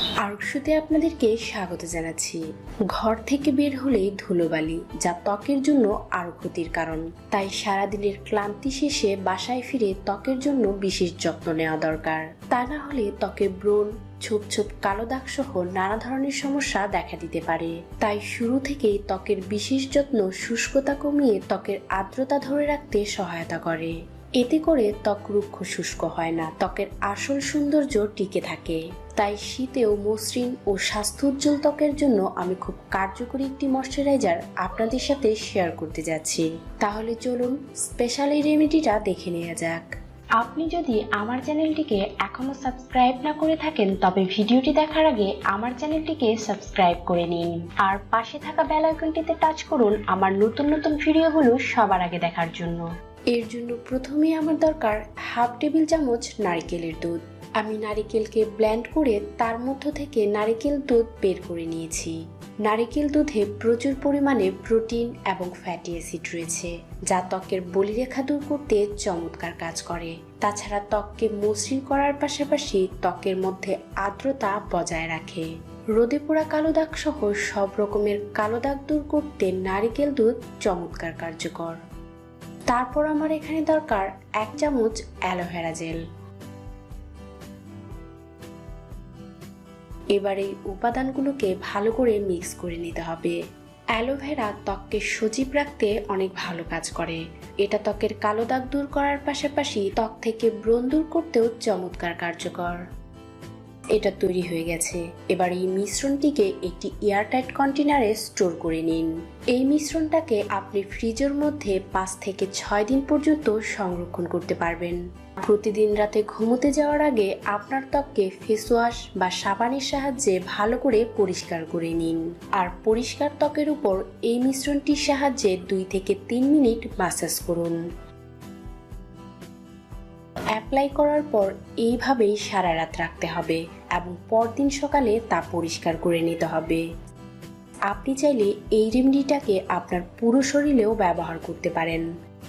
আরকশুতে আপনাদেরকে স্বাগত জানাচ্ছি। ঘর থেকে বের হলে ধুলোবালি, যা ত্বকের জন্য আরও ক্ষতির কারণ। তাই সারাদিনের ক্লান্তি শেষে বাসায় ফিরে ত্বকের জন্য বিশেষ যত্ন নেওয়া দরকার। তা না হলে ত্বকে ব্রণ ছোপ ছোপ কালো দাগ সহ নানা ধরনের সমস্যা দেখা দিতে পারে। তাই শুরু থেকেই ত্বকের বিশেষ যত্ন শুষ্কতা কমিয়ে ত্বকের আর্দ্রতা ধরে রাখতে সহায়তা করে। এতে করে ত্বক রুক্ষ শুষ্ক হয় না, ত্বকের আসল সৌন্দর্য টিকে থাকে। তাই শীতেও মসৃণ ও স্বাস্থ্য উজ্জ্বল ত্বকের জন্য আমি খুব কার্যকরী একটি ময়শ্চারাইজার আপনাদের সাথে শেয়ার করতে যাচ্ছি। তাহলে চলুন স্পেশাল এই রেমেডিটা দেখে নেওয়া যাক। আপনি যদি আমার চ্যানেলটিকে এখনও সাবস্ক্রাইব না করে থাকেন, তবে ভিডিওটি দেখার আগে আমার চ্যানেলটিকে সাবস্ক্রাইব করে নিন। আর পাশে থাকা বেল আইকনটিতে টাচ করুন আমার নতুন নতুন ভিডিওগুলো সবার আগে দেখার জন্য। এর জন্য প্রথমে আমার দরকার হাফ টেবিল চামচ নারকেলের দুধ। আমি নারিকেলকে ব্ল্যান্ড করে তার মধ্য থেকে নারিকেল দুধ বের করে নিয়েছি। নারিকেল দুধে প্রচুর পরিমাণে প্রোটিন এবং ফ্যাটি অ্যাসিড রয়েছে, যা ত্বকের বলিরেখা দূর করতে চমৎকার কাজ করে। তাছাড়া ত্বককে মসৃণ করার পাশাপাশি ত্বকের মধ্যে আর্দ্রতা বজায় রাখে। রোদে পোড়া কালো দাগ সহ সব রকমের কালো দাগ দূর করতে নারিকেল দুধ চমৎকার কার্যকর। তারপর আমার এখানে দরকার এক চামচ অ্যালোভেরা জেল। এবার এই উপাদানগুলোকে ভালো করে মিক্স করে নিতে হবে। অ্যালোভেরা ত্বককে সজীব রাখতে অনেক ভালো কাজ করে। এটা ত্বকের কালো দাগ দূর করার পাশাপাশি ত্বক থেকে ব্রণ দূর করতেও চমৎকার কার্যকর। এটা তৈরি হয়ে গেছে। এবার এই মিশ্রণটিকে একটি এয়ারটাইট কন্টেনারে স্টোর করে নিন। এই মিশ্রণটাকে আপনি ফ্রিজের মধ্যে পাঁচ থেকে ছয় দিন পর্যন্ত সংরক্ষণ করতে পারবেন। প্রতিদিন রাতে ঘুমোতে যাওয়ার আগে আপনার ত্বককে ফেস ওয়াশ বা সাবানের সাহায্যে ভালো করে পরিষ্কার করে নিন। আর পরিষ্কার ত্বকের উপর এই মিশ্রণটির সাহায্যে দুই থেকে তিন মিনিট মাসাজ করুন। অ্যাপ্লাই করার পর এইভাবেই সারা রাত রাখতে হবে এবং পরদিন সকালে তা পরিষ্কার করে নিতে হবে। আপনি চাইলে এই রেমেডিটাকে আপনার পুরো শরীরেও ব্যবহার করতে পারেন।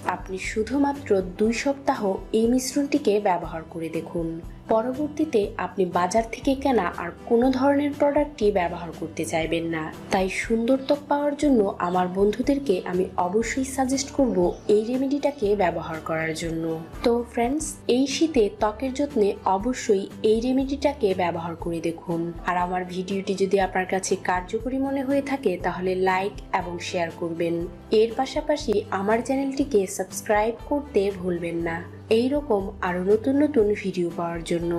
আপনি শুধুমাত্র দুই সপ্তাহ এই মিশ্রণটিকে ব্যবহার করে দেখুন। পরবর্তীতে আপনি বাজার থেকে কেনা আর কোনো ধরনের প্রোডাক্টই ব্যবহার করতে চাইবেন না। তাই সুন্দর ত্বক পাওয়ার জন্য আমার বন্ধুদেরকে আমি অবশ্যই সাজেস্ট করব এই রেমেডিটাকে ব্যবহার করার জন্য। তো ফ্রেন্ডস এই শীতে ত্বকের যত্নে অবশ্যই এই রেমেডিটাকে ব্যবহার করে দেখুন। আর আমার ভিডিওটি যদি আপনার কাছে কার্যকরী মনে হয়ে থাকে, তাহলে লাইক এবং শেয়ার করবেন। এর পাশাপাশি আমার চ্যানেলটিকে সাবস্ক্রাইব করতে ভুলবেন না। এই রকম আরও নতুন নতুন ভিডিও পাওয়ার জন্য।